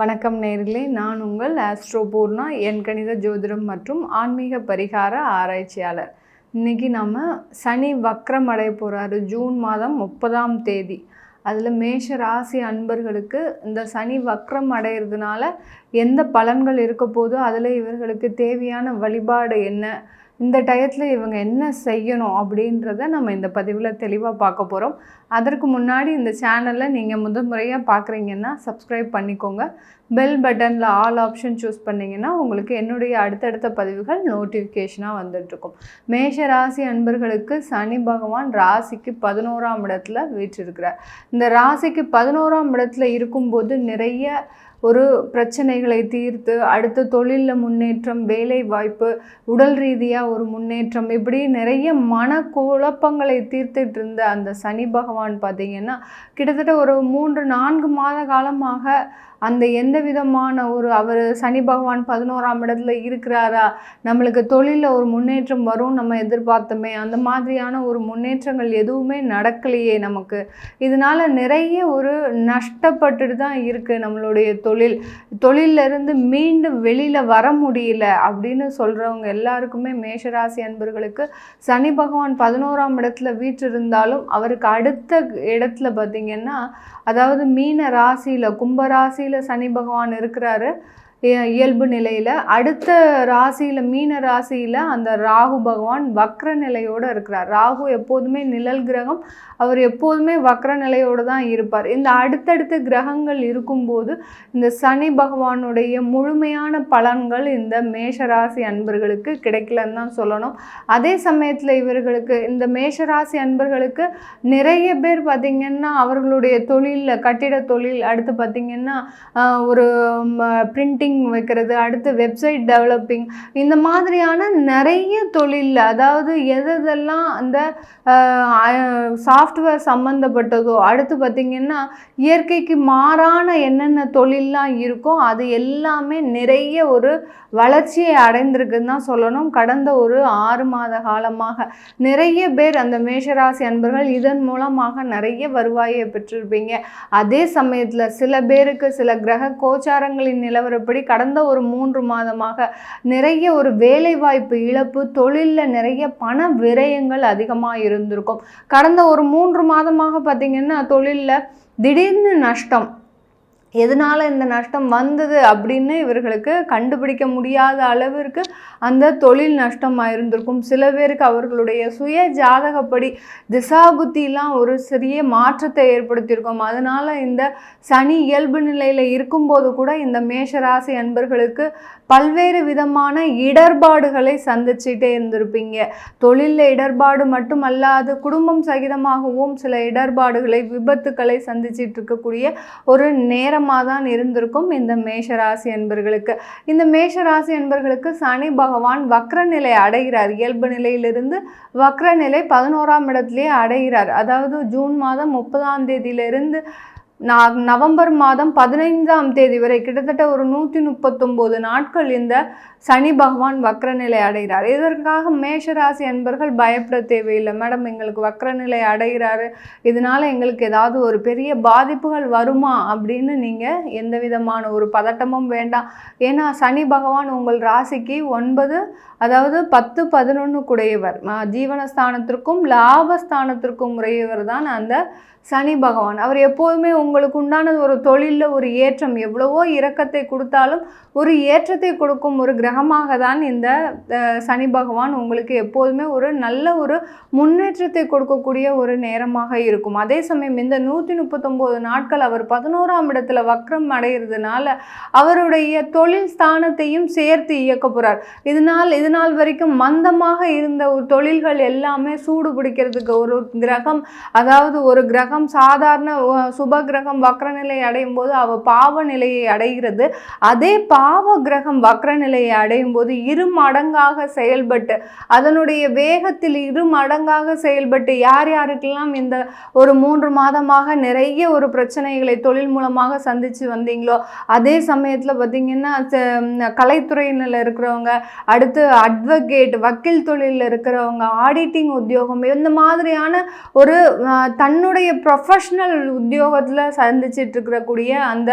வணக்கம் நேர்களே நான் உங்கள் ஆஸ்ட்ரோ பூர்ணா என் கணித ஜோதிடம் மற்றும் ஆன்மீக பரிகார ஆராய்ச்சியாளர். இன்றைக்கி நம்ம சனி வக்ரம் அடைய போகிறாரு ஜூன் மாதம் முப்பதாம் தேதி. அதில் மேஷ ராசி அன்பர்களுக்கு இந்த சனி வக்ரம் அடையிறதுனால எந்த பலன்கள் இருக்க போதோ அதில் இவர்களுக்கு தேவையான வழிபாடு என்ன இந்த டயத்தில் இவங்க என்ன செய்யணும் அப்படின்றத நம்ம இந்த பதிவில் தெளிவாக பார்க்க போகிறோம் அதற்கு முன்னாடி இந்த சேனலை நீங்கள் முதல் முறையாக பார்க்குறீங்கன்னா சப்ஸ்கிரைப் பண்ணிக்கோங்க. பெல் பட்டனில் ஆல் ஆப்ஷன் சூஸ் பண்ணிங்கன்னா உங்களுக்கு என்னுடைய அடுத்தடுத்த பதிவுகள் நோட்டிஃபிகேஷனாக வந்துட்டுருக்கும் மேஷ ராசி அன்பர்களுக்கு சனி பகவான் ராசிக்கு பதினோராம் இடத்துல வீற்றிருக்கிறார். இந்த ராசிக்கு பதினோராம் இடத்துல இருக்கும்போது நிறைய ஒரு பிரச்சனைகளை தீர்த்து அடுத்த தொழிலில் முன்னேற்றம் வேலை வாய்ப்பு உடல் ரீதியாக ஒரு முன்னேற்றம் இப்படி நிறைய மன குழப்பங்களை தீர்த்துட்டு இருந்த அந்த சனி பகவான் பார்த்தீங்கன்னா கிட்டத்தட்ட ஒரு மூன்று நான்கு மாத காலமாக அந்த எந்த விதமான ஒரு அவர் சனி பகவான் பதினோராம் இடத்துல இருக்கிறாரா? நம்மளுக்கு தொழிலில் ஒரு முன்னேற்றம் வரும் நம்ம எதிர்பார்த்தோமே அந்த மாதிரியான ஒரு முன்னேற்றங்கள் எதுவுமே நடக்கலையே நமக்கு. இதனால் நிறைய ஒரு நஷ்டப்பட்டுட்டு தான் இருக்குது நம்மளுடைய தொழில். தொழிலிருந்து இருந்து மீண்டும் வெளியில் வர முடியல அப்படின்னு சொல்கிறவங்க எல்லாருக்குமே மேஷராசி அன்பர்களுக்கு சனி பகவான் பதினோராம் இடத்துல வீற்றிருந்தாலும் அவருக்கு அடுத்த இடத்துல பார்த்தீங்கன்னா அதாவது மீன ராசியில் கும்பராசியில் ராசியில் சனி பகவான் இருக்கிறாரு. இயல்பு நிலையில் அடுத்த ராசியில் மீன ராசியில் அந்த ராகு பகவான் வக்ர நிலையோடு இருக்கிறார். ராகு எப்போதுமே நிழல் கிரகம். அவர் எப்போதுமே வக்ர நிலையோடு தான் இருப்பார். இந்த அடுத்தடுத்த கிரகங்கள் இருக்கும்போது இந்த சனி பகவானுடைய முழுமையான பலன்கள் இந்த மேஷராசி அன்பர்களுக்கு கிடைக்கலன்னு தான் சொல்லணும். அதே சமயத்தில் இவர்களுக்கு இந்த மேஷராசி அன்பர்களுக்கு நிறைய பேர் பார்த்திங்கன்னா அவர்களுடைய தொழிலில் கட்டிட தொழில் அடுத்து பார்த்திங்கன்னா ஒரு பிரிண்டிங் வைக்கிறது அடுத்து வெப்சைட் டெவலப்பிங் இந்த மாதிரியான நிறைய தொழிலில் அதாவது எது எதெல்லாம் அந்த சாஃப்ட்வேர் சம்மந்தப்பட்டதோ அடுத்து பார்த்திங்கன்னா இயற்கைக்கு மாறான என்னென்ன தொழிலெலாம் இருக்கோ அது எல்லாமே நிறைய ஒரு வளர்ச்சியை அடைந்திருக்குன்னு தான் சொல்லணும். கடந்த ஒரு ஆறு மாத காலமாக நிறைய பேர் அந்த மேஷராசி அன்பர்கள் இதன் மூலமாக நிறைய வருவாயை பெற்றிருப்பீங்க. அதே சமயத்தில் சில பேருக்கு சில கிரக கோச்சாரங்களின் நிலவரப்படி கடந்த ஒரு மூன்று மாதமாக நிறைய ஒரு வேலைவாய்ப்பு இழப்பு தொழிலில் நிறைய பண விரயங்கள் அதிகமாக இருந்திருக்கும். கடந்த ஒரு மூன்று மாதமாக பார்த்திங்கன்னா தொழிலில் திடீர்னு நஷ்டம் எதனால் இந்த நஷ்டம் வந்தது அப்படின்னு இவர்களுக்கு கண்டுபிடிக்க முடியாத அளவிற்கு அந்த தொழில் நஷ்டமாக இருந்திருக்கும் சில பேருக்கு அவர்களுடைய சுய ஜாதகப்படி திசாபுத்திலாம் ஒரு சிறிய மாற்றத்தை ஏற்படுத்தியிருக்கும். அதனால் இந்த சனி இயல்பு நிலையில் இருக்கும்போது கூட இந்த மேஷராசி அன்பர்களுக்கு பல்வேறு விதமான இடர்பாடுகளை சந்திச்சுட்டே இருந்திருப்பீங்க. தொழிலில் இடர்பாடு மட்டுமல்லாது குடும்பம் சகிதமாகவும் சில இடர்பாடுகளை விபத்துக்களை சந்திச்சிட்டு இருக்கக்கூடிய ஒரு நேரம் நேரமாக தான் இருந்திருக்கும் இந்த மேஷராசி என்பர்களுக்கு. இந்த மேஷராசி என்பர்களுக்கு சனி பகவான் வக்ரநிலை அடைகிறார். இயல்பு நிலையிலிருந்து வக்ர நிலை பதினோராம் இடத்துலேயே அடைகிறார். அதாவது ஜூன் மாதம் முப்பதாம் தேதியிலிருந்து நான் நவம்பர் மாதம் பதினைந்தாம் தேதி வரை கிட்டத்தட்ட ஒரு நூற்றி முப்பத்தொம்போது நாட்கள் இந்த சனி பகவான் வக்ரநிலை அடைகிறார். இதற்காக மேஷராசி அன்பர்கள் பயப்பட தேவையில்லை. மேடம் எங்களுக்கு வக்ரநிலை அடைகிறாரு. இதனால் எங்களுக்கு ஏதாவது ஒரு பெரிய பாதிப்புகள் வருமா அப்படின்னு நீங்கள் எந்த விதமான ஒரு பதட்டமும் வேண்டாம். ஏன்னா சனி பகவான் உங்கள் ராசிக்கு ஒன்பது அதாவது பத்து பதினொன்று குடையவர். ஜீவனஸ்தானத்திற்கும் லாபஸ்தானத்திற்கும் உடையவர் தான் அந்த சனி பகவான். அவர் எப்போதுமே உங்கள் உங்களுக்கு உண்டான ஒரு தொழிலில் ஒரு ஏற்றம் எவ்வளவோ இரக்கத்தை கொடுத்தாலும் ஒரு ஏற்றத்தை கொடுக்கும் ஒரு கிரகமாக தான் இந்த சனி பகவான் உங்களுக்கு எப்போதுமே ஒரு நல்ல ஒரு முன்னேற்றத்தை கொடுக்கக்கூடிய ஒரு நேரமாக இருக்கும். அதே சமயம் இந்த நூற்றி முப்பத்தொம்போது நாட்கள் அவர் பதினோராம் இடத்துல வக்ரம் அடைகிறதுனால அவருடைய தொழில் ஸ்தானத்தையும் சேர்த்து இயக்க போகிறார் இதனால் இதனால் வரைக்கும் மந்தமாக இருந்த ஒரு தொழில்கள் எல்லாமே சூடு பிடிக்கிறதுக்கு ஒரு கிரகம் அதாவது ஒரு கிரகம் சாதாரண சுப கிரகம் கிரகம் வக்ரநிலை அடையும் போது அவ பாவ நிலையை அடைகிறது. அதே பாவ கிரகம் வக்ரநிலையை அடையும் போது இரு மடங்காக செயல்பட்டு அதனுடைய வேகத்தில் இரு மடங்காக செயல்பட்டு யார் யாருக்கெல்லாம் இந்த ஒரு மூன்று மாதமாக நிறைய ஒரு பிரச்சனைகளை தொழில் மூலமாக சந்திச்சு வந்தீங்களோ அதே சமயத்தில் பார்த்தீங்கன்னா கலைத்துறையினில் இருக்கிறவங்க அடுத்து அட்வொகேட் வக்கீல் தொழிலில் இருக்கிறவங்க ஆடிட்டிங் உத்தியோகம் இந்த மாதிரியான ஒரு தன்னுடைய ப்ரொஃபஷ்னல் உத்தியோகத்தில் சந்திச்சிட்டு இருக்கக்கூடிய அந்த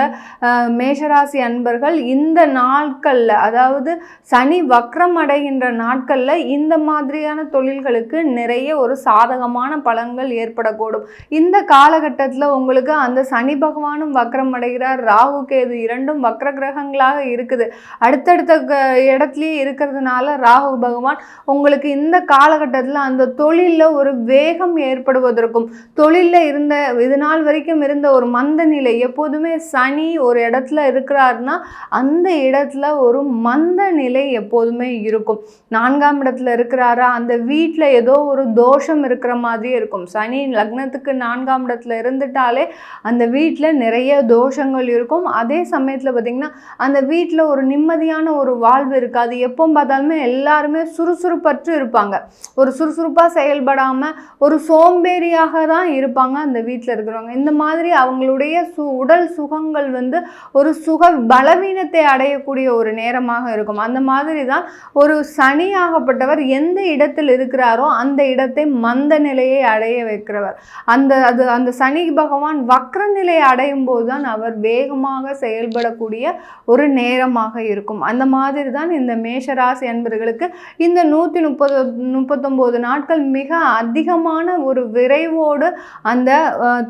மேஷராசி அன்பர்கள் இந்த நாட்களில் அதாவது சனி வக்ரம் அடைகின்ற நாட்களில் இந்த மாதிரியான தொழில்களுக்கு நிறைய ஒரு சாதகமான பலன்கள் ஏற்படக்கூடும். இந்த காலகட்டத்தில் உங்களுக்கு அந்த சனி பகவானும் வக்ரம் அடைகிறார் ராகு கேது இரண்டும் வக்ர கிரகங்களாக இருக்குது. அடுத்தடுத்த க- இடத்துலயே இருக்கிறதுனால ராகு பகவான் உங்களுக்கு இந்த காலகட்டத்தில் அந்த தொழிலில் ஒரு வேகம் ஏற்படுவதற்கும் தொழிலில் இருந்த இது நாள் வரைக்கும் இருந்த ஒரு மந்த நிலை எப்போதுமே சனி ஒரு இடத்துல இருக்கிறாருன்னா அந்த இடத்துல ஒரு மந்த நிலை எப்போதுமே இருக்கும். நான்காம் இடத்துல இருக்கிறாரா? அந்த வீட்டில் ஏதோ ஒரு தோஷம் இருக்கிற மாதிரியே இருக்கும். சனி லக்னத்துக்கு நான்காம் இடத்துல இருந்துட்டாலே அந்த வீட்டில் நிறைய தோஷங்கள் இருக்கும். அதே சமயத்தில் பார்த்திங்கன்னா அந்த வீட்டில் ஒரு நிம்மதியான ஒரு வாழ்வு இருக்காது. எப்போ பார்த்தாலுமே எல்லாருமே சுறுசுறுப்பற்று இருப்பாங்க. ஒரு சுறுசுறுப்பாக செயல்படாமல் ஒரு சோம்பேறியாக தான் இருப்பாங்க அந்த வீட்டில் இருக்கிறவங்க. இந்த மாதிரி அவங்களுடைய சு உடல் சுகங்கள் வந்து ஒரு சுக பலவீனத்தை அடையக்கூடிய ஒரு நேரமாக இருக்கும். அந்த மாதிரி தான் ஒரு சனியாகப்பட்டவர் எந்த இடத்தில் இருக்கிறாரோ அந்த இடத்தை மந்த நிலையை அடைய வைக்கிறவர். அந்த அது அந்த சனி பகவான் வக்ர நிலை அடையும் போது தான் அவர் வேகமாக செயல்படக்கூடிய ஒரு நேரமாக இருக்கும். அந்த மாதிரி தான் இந்த மேஷராசி என்பர்களுக்கு இந்த நூற்றி முப்பது முப்பத்தொம்போது நாட்கள் மிக அதிகமான ஒரு விரைவோடு அந்த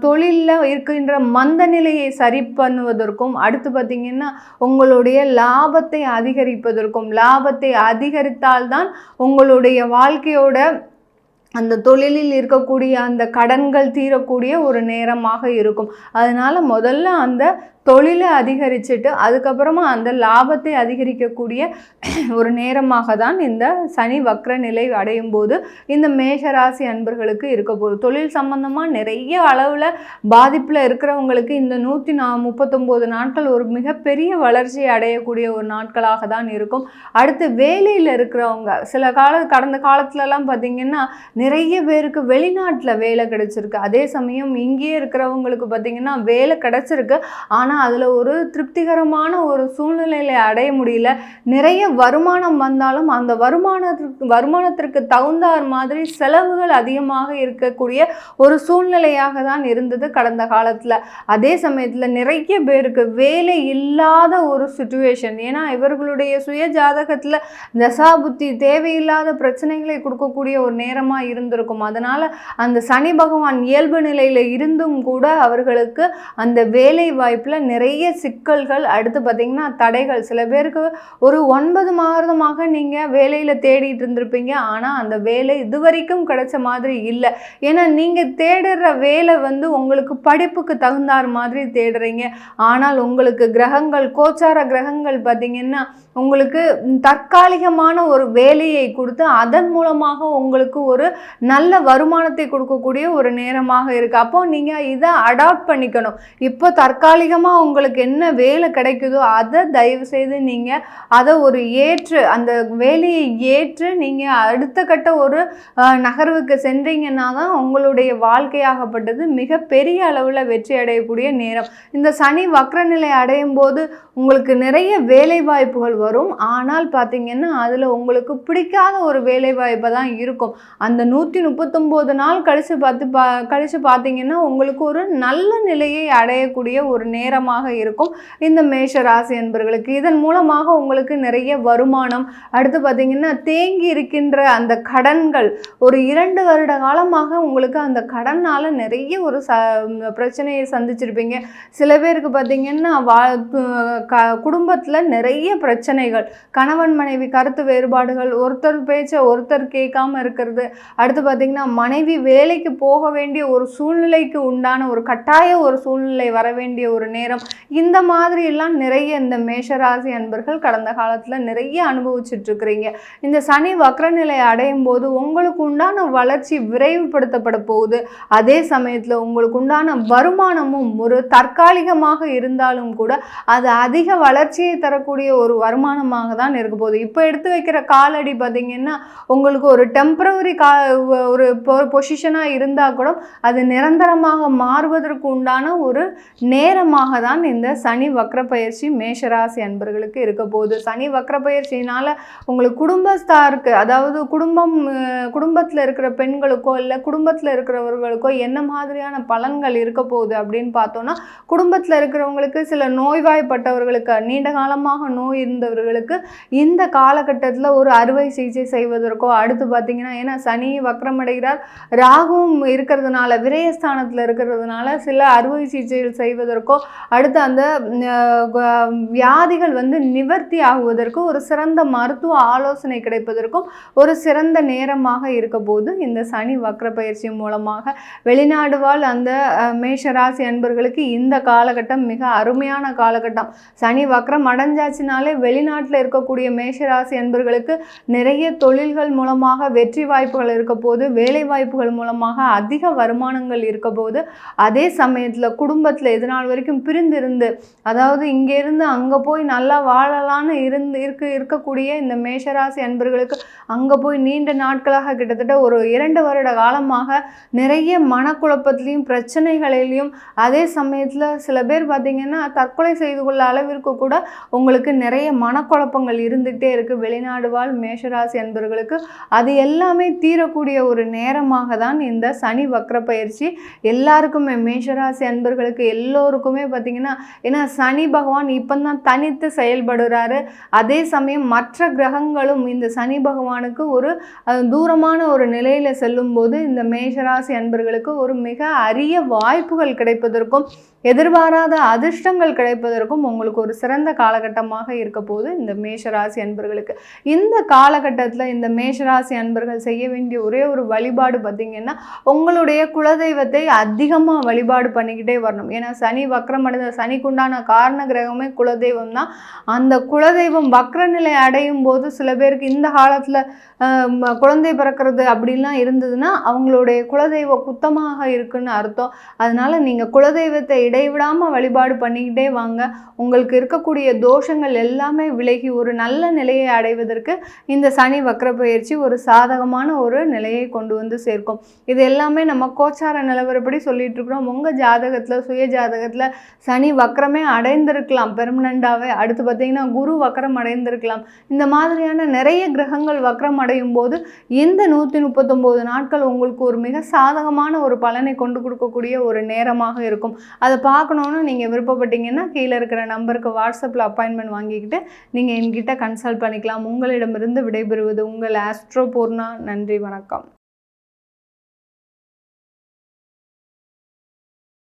தொழிலில் இருக்கின்ற என்ற மந்த நிலையை சரி பண்ணுவதற்கும் அடுத்து பார்த்திங்கன்னா உங்களுடைய லாபத்தை அதிகரிப்பதற்கும் லாபத்தை அதிகரித்தால்தான் உங்களுடைய வாழ்க்கையோட அந்த தொழிலில் இருக்கக்கூடிய அந்த கடன்கள் தீரக்கூடிய ஒரு நேரமாக இருக்கும். அதனால் முதல்ல அந்த தொழிலை அதிகரிச்சுட்டு அதுக்கப்புறமா அந்த லாபத்தை அதிகரிக்கக்கூடிய ஒரு நேரமாக தான் இந்த சனி வக்ர நிலை அடையும் போது இந்த மேஷராசி அன்பர்களுக்கு இருக்க போகுது. தொழில் சம்பந்தமாக நிறைய அளவில் பாதிப்பில் இருக்கிறவங்களுக்கு இந்த நூற்றி நா முப்பத்தொம்போது நாட்கள் ஒரு மிகப்பெரிய வளர்ச்சி அடையக்கூடிய ஒரு நாட்களாக தான் இருக்கும். அடுத்து வேலையில் இருக்கிறவங்க சில கால கடந்த காலத்துலலாம் பார்த்திங்கன்னா நிறைய பேருக்கு வெளிநாட்டில் வேலை கிடைச்சிருக்கு. அதே சமயம் இங்கேயே இருக்கிறவங்களுக்கு பார்த்திங்கன்னா வேலை கிடைச்சிருக்கு. ஆனால் அதில் ஒரு திருப்திகரமான ஒரு சூழ்நிலையில அடைய முடியல. நிறைய வருமானம் வந்தாலும் அந்த வருமானத்திற்கு வருமானத்திற்கு தகுந்தார் மாதிரி செலவுகள் அதிகமாக இருக்கக்கூடிய ஒரு சூழ்நிலையாக தான் இருந்தது கடந்த காலத்தில். அதே சமயத்தில் நிறைய பேருக்கு வேலை இல்லாத ஒரு சுச்சுவேஷன் ஏன்னா இவர்களுடைய சுய ஜாதகத்தில் தசாபுத்தி தேவையில்லாத பிரச்சனைகளை கொடுக்கக்கூடிய ஒரு நேரமாக இருந்திருக்கும். அதனால் அந்த சனி பகவான் இயல்பு நிலையில் இருந்தும் கூட அவர்களுக்கு அந்த வேலை வாய்ப்பில் நிறைய சிக்கல்கள் அடுத்து பார்த்திங்கன்னா தடைகள். சில பேருக்கு ஒரு ஒன்பது மாதமாக நீங்கள் வேலையில் தேடிட்டு இருந்திருப்பீங்க. ஆனால் அந்த வேலை இது வரைக்கும் கிடைச்ச மாதிரி இல்லை. ஏன்னா நீங்கள் தேடுற வேலை வந்து உங்களுக்கு படிப்புக்கு தகுந்தார் மாதிரி தேடுறீங்க. ஆனால் உங்களுக்கு கிரகங்கள் கோச்சார கிரகங்கள் பார்த்திங்கன்னா உங்களுக்கு தற்காலிகமான ஒரு வேலையை கொடுத்து அதன் மூலமாக உங்களுக்கு ஒரு நல்ல வருமானத்தை கொடுக்கக்கூடிய ஒரு நேரமாக இருக்குது அப்போது நீங்கள் இதை அடாப்ட் பண்ணிக்கணும். இப்போ தற்காலிகமாக உங்களுக்கு என்ன வேலை கிடைக்குதோ அதை தயவு செய்து நீங்கள் அதை ஒரு ஏற்று அந்த வேலையை ஏற்று நீங்கள் அடுத்த கட்ட ஒரு நகர்வுக்கு சென்றீங்கன்னா தான் உங்களுடைய வாழ்க்கையாகப்பட்டது மிகப்பெரிய அளவில் வெற்றி அடையக்கூடிய நேரம். இந்த சனி வக்ரநிலை அடையும் போது உங்களுக்கு நிறைய வேலை வாய்ப்புகள் வரும். ஆனால் பார்த்தீங்கன்னா அதில் உங்களுக்கு பிடிக்காத ஒரு வேலை வாய்ப்பாக தான் இருக்கும். அந்த நூற்றி முப்பத்தொம்போது நாள் கழித்து பார்த்து பா கழித்து பார்த்தீங்கன்னா உங்களுக்கு ஒரு நல்ல நிலையை அடையக்கூடிய ஒரு நேரம். நேரமாக இருக்கும். இந்த மேஷ ராசி என்பர்களுக்கு இதன் மூலமாக உங்களுக்கு நிறைய வருமானம் அடுத்து பார்த்தீங்கன்னா தேங்கி இருக்கின்ற அந்த கடன்கள் ஒரு இரண்டு வருட காலமாக உங்களுக்கு அந்த கடனால் நிறைய ஒரு ச பிரச்சனையை சந்திச்சிருப்பீங்க. சில பேருக்கு பார்த்தீங்கன்னா வா க குடும்பத்தில் நிறைய பிரச்சனைகள் கணவன் மனைவி கருத்து வேறுபாடுகள் ஒருத்தர் பேச்சை ஒருத்தர் கேட்காம இருக்கிறது அடுத்து பார்த்தீங்கன்னா மனைவி வேலைக்கு போக வேண்டிய ஒரு சூழ்நிலைக்கு உண்டான ஒரு கட்டாய ஒரு சூழ்நிலை வர வேண்டிய ஒரு நேரம் இந்த மாதிரி எல்லாம் நிறைய இந்த மேஷராசி அன்பர்கள் கடந்த காலத்தில் நிறைய அனுபவிச்சுட்டு இருக்கிறீங்க இந்த சனி வக்ரநிலை அடையும் போது உங்களுக்கு உண்டான வளர்ச்சி விரைவுபடுத்தப்பட போகுது. அதே சமயத்தில் உங்களுக்கு உண்டான வருமானமும் ஒரு தற்காலிகமாக இருந்தாலும் கூட அது அதிக வளர்ச்சியை தரக்கூடிய ஒரு வருமானமாக தான் இருக்க போகுது. இப்போ எடுத்து வைக்கிற காலடி பார்த்தீங்கன்னா உங்களுக்கு ஒரு டெம்பரவரி கா ஒரு பொசிஷனாக இருந்தால் கூட அது நிரந்தரமாக மாறுவதற்கு உண்டான ஒரு நேரமாக தான் இந்த சனி வக்ர பயிற்சி மேஷராசி அன்பர்களுக்கு இருக்க போகுது. சனி வக்ர பயிற்சியினால உங்களுக்கு குடும்பஸ்தாருக்கு அதாவது குடும்பம் குடும்பத்தில் இருக்கிற பெண்களுக்கோ இல்லை குடும்பத்தில் இருக்கிறவர்களுக்கோ என்ன மாதிரியான பலன்கள் இருக்க போகுது அப்படின்னு பார்த்தோன்னா குடும்பத்தில் இருக்கிறவங்களுக்கு சில நோய்வாய்ப்பட்டவர்களுக்கு நீண்ட காலமாக நோய் இருந்தவர்களுக்கு இந்த காலகட்டத்தில் ஒரு அறுவை சிகிச்சை செய்வதற்கோ அடுத்து பார்த்தீங்கன்னா ஏன்னா சனி வக்ரமடைகிறார் ராகுவும் இருக்கிறதுனால விரயஸ்தானத்தில் இருக்கிறதுனால சில அறுவை சிகிச்சைகள் செய்வதற்கோ அடுத்து அந்த வியாதிகள் வந்து நிவர்த்தி ஆகுவதற்கு ஒரு சிறந்த மருத்துவ ஆலோசனை கிடைப்பதற்கும் ஒரு சிறந்த நேரமாக இருக்க போது இந்த சனி வக்ர பயிற்சி மூலமாக வெளிநாடு வாழ் அந்த மேஷராசி அன்பர்களுக்கு இந்த காலகட்டம் மிக அருமையான காலகட்டம். சனி வக்ரம் அடைஞ்சாச்சுனாலே வெளிநாட்டில் இருக்கக்கூடிய மேஷராசி அன்பர்களுக்கு நிறைய தொழில்கள் மூலமாக வெற்றி வாய்ப்புகள் இருக்க போது வேலை வாய்ப்புகள் மூலமாக அதிக வருமானங்கள் இருக்க போது அதே சமயத்தில் குடும்பத்தில் எது நாள் வரைக்கும் பிரிந்திருந்து அதாவது இங்கேருந்து அங்கே போய் நல்லா வாழலான்னு இருந்து இருக்க இருக்கக்கூடிய இந்த மேஷராசி அன்பர்களுக்கு அங்கே போய் நீண்ட நாட்களாக கிட்டத்தட்ட ஒரு இரண்டு வருட காலமாக நிறைய மனக்குழப்பத்திலையும் பிரச்சனைகளிலையும் அதே சமயத்தில் சில பேர் பார்த்திங்கன்னா தற்கொலை செய்து கொள்ள அளவிற்கு கூட உங்களுக்கு நிறைய மனக்குழப்பங்கள் இருந்துகிட்டே இருக்குது வெளிநாடு வாழ் மேஷராசி அன்பர்களுக்கு அது எல்லாமே தீரக்கூடிய ஒரு நேரமாக தான் இந்த சனி வக்ர பயிற்சி எல்லாருக்குமே மேஷராசி அன்பர்களுக்கு எல்லோருக்குமே பார்த்திங்கன்னா ஏன்னா சனி பகவான் இப்போ தான் தனித்து செயல்படுறாரு. அதே சமயம் மற்ற கிரகங்களும் இந்த சனி பகவானுக்கு ஒரு தூரமான ஒரு நிலையில் செல்லும்போது இந்த மேஷராசி அன்பர்களுக்கு ஒரு மிக அரிய வாய்ப்புகள் கிடைப்பதற்கும் எதிர்பாராத அதிர்ஷ்டங்கள் கிடைப்பதற்கும் உங்களுக்கு ஒரு சிறந்த காலகட்டமாக இருக்க போது இந்த மேஷராசி அன்பர்களுக்கு. இந்த காலகட்டத்தில் இந்த மேஷராசி அன்பர்கள் செய்ய வேண்டிய ஒரே ஒரு வழிபாடு பார்த்திங்கன்னா உங்களுடைய குலதெய்வத்தை அதிகமாக வழிபாடு பண்ணிக்கிட்டே வரணும். ஏன்னா சனி வக்ரம் அடைந்த சனிக்குண்டான காரண கிரகமே குலதெய்வம் தான் அந்த குலதெய்வம் வக்ரநிலை அடையும் போது சில பேருக்கு இந்த காலத்தில் குழந்தை பிறக்கிறது அப்படின்லாம் இருந்ததுன்னா அவங்களுடைய குலதெய்வம் குத்தமாக இருக்குன்னு அர்த்தம். அதனால் நீங்கள் குலதெய்வத்தை இடைவிடாமல் வழிபாடு பண்ணிக்கிட்டே வாங்க. உங்களுக்கு இருக்கக்கூடிய தோஷங்கள் எல்லாமே விலகி ஒரு நல்ல நிலையை அடைவதற்கு இந்த சனி வக்ர பயிற்சி ஒரு சாதகமான ஒரு நிலையை கொண்டு வந்து சேர்க்கும். இது எல்லாமே நம்ம கோச்சார நிலவரப்படி சொல்லிட்டு இருக்கிறோம். உங்கள் ஜாதகத்தில் சுய ஜாதகத்தில் சனி வக்கரமே அடைந்திருக்கலாம். பெர்மனண்டாகவே அடுத்து பார்த்தீங்கன்னா குரு வக்கரம் அடைந்திருக்கலாம். இந்த மாதிரியான நிறைய கிரகங்கள் வக்கரம் அடையும் போது இந்த நூற்றி முப்பத்தொம்போது நாட்கள் உங்களுக்கு ஒரு மிக சாதகமான ஒரு பலனை கொண்டு கொடுக்கக்கூடிய ஒரு நேரமாக இருக்கும். அதை பார்க்கணுன்னு நீங்கள் விருப்பப்பட்டீங்கன்னா கீழே இருக்கிற நம்பருக்கு வாட்ஸ்அப்பில் அப்பாயின்மெண்ட் வாங்கிக்கிட்டு நீங்கள் என்கிட்ட கன்சல்ட் பண்ணிக்கலாம். உங்களிடமிருந்து விடைபெறுவது உங்கள் ஆஸ்ட்ரோ பூர்ணா. நன்றி வணக்கம்.